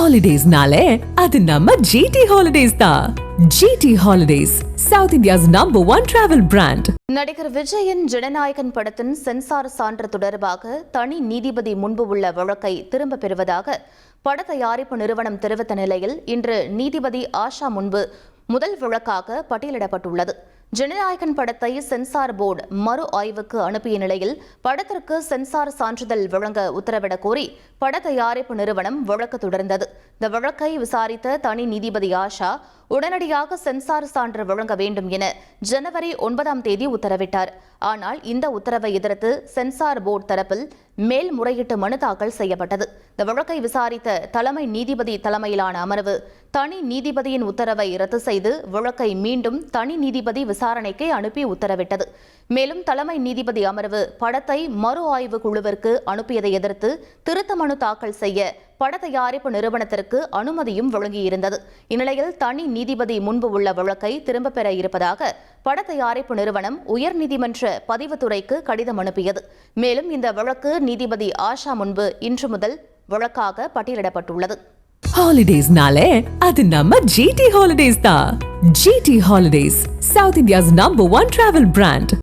ஹாலிடேஸ்னாலே அது நம்ம ஜிடி ஹாலிடேஸ் தான் GT holidays South India's number one travel brand நடிகர் விஜயின் ஜனநாயகன் படத்தின் சென்சார் சான்று தொடர்பாக தனி நீதிபதி முன்பு உள்ள வழக்கை திரும்ப பெறுவதாக பட தயாரிப்பு நிறுவனம் தெரிவித்த நிலையில் இன்று நீதிபதி ஆஷா முன்பு முதல் வழக்காக பட்டியலிடப்பட்டுள்ளது. ஜனநாயகன் படத்தை சென்சார் போர்டு மறு ஆய்வுக்கு அனுப்பிய நிலையில் படத்திற்கு சென்சார் சான்றிதழ் வழங்க உத்தரவிடக் கோரி பட தயாரிப்பு நிறுவனம் வழக்கு தொடர்ந்தது. இந்த வழக்கை விசாரித்த தனி நீதிபதி ஆஷா உடனடியாக சென்சார் சான்று வழங்க வேண்டும் என ஜனவரி ஒன்பதாம் தேதி உத்தரவிட்டார். ஆனால் இந்த உத்தரவை எதிர்த்து சென்சார் போர்டு தரப்பில் மேல்முறையீட்டு மனு தாக்கல் செய்யப்பட்டது. இந்த வழக்கை விசாரித்த தலைமை நீதிபதி தலைமையிலான அமர்வு தனி நீதிபதியின் உத்தரவை ரத்து செய்து வழக்கை மீண்டும் தனி நீதிபதி விசாரணைக்கு அனுப்பி உத்தரவிட்டது. மேலும் தலைமை நீதிபதி அமர்வு படத்தை மறு ஆய்வு குழுவிற்கு அனுப்பியதை எதிர்த்து திருத்த மனு தாக்கல் செய்ய பட தயாரிப்பு நிறுவனத்திற்கு அனுமதியும் வழங்கியிருந்தது. இந்நிலையில் தனி நீதிபதி முன்பு உள்ள வழக்கை திரும்பப் பெற இருப்பதாக பட தயாரிப்பு நிறுவனம் உயர்நீதிமன்ற பதிவுத்துறைக்கு கடிதம் அனுப்பியது. மேலும் இந்த வழக்கு நீதிபதி ஆஷா முன்பு இன்று முதல் வழக்காக பட்டியலிடப்பட்டுள்ளது. ஹாலிடேஸ்னாலே அது நம்ம ஜிடி ஹாலிடேஸ் தான். GT holidays South India's number one travel brand